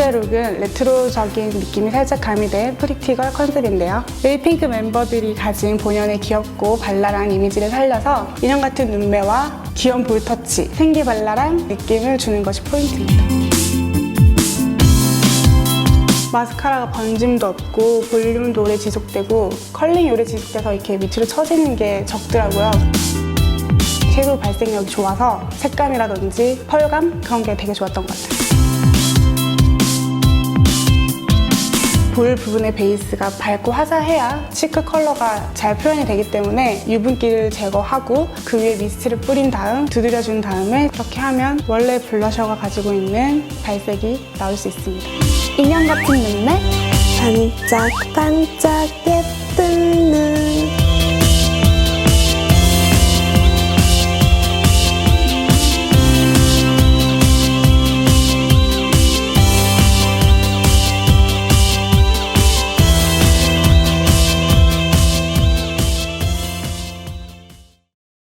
번째 룩은 레트로적인 느낌이 살짝 가미된 프리티걸 컨셉인데요. 에이핑크 멤버들이 가진 본연의 귀엽고 발랄한 이미지를 살려서 인형 같은 눈매와 귀여운 볼터치, 생기발랄한 느낌을 주는 것이 포인트입니다. 마스카라가 번짐도 없고 볼륨도 오래 지속되고 컬링이 오래 지속돼서 이렇게 밑으로 처지는 게 적더라고요. 섀도우 발색력이 좋아서 색감이라든지 펄감 그런 게 되게 좋았던 것 같아요. 볼 부분의 베이스가 밝고 화사해야 치크 컬러가 잘 표현이 되기 때문에 유분기를 제거하고 그 위에 미스트를 뿌린 다음 두드려준 다음에 그렇게 하면 원래 블러셔가 가지고 있는 발색이 나올 수 있습니다. 인형 같은 눈매? 반짝반짝 예쁜 눈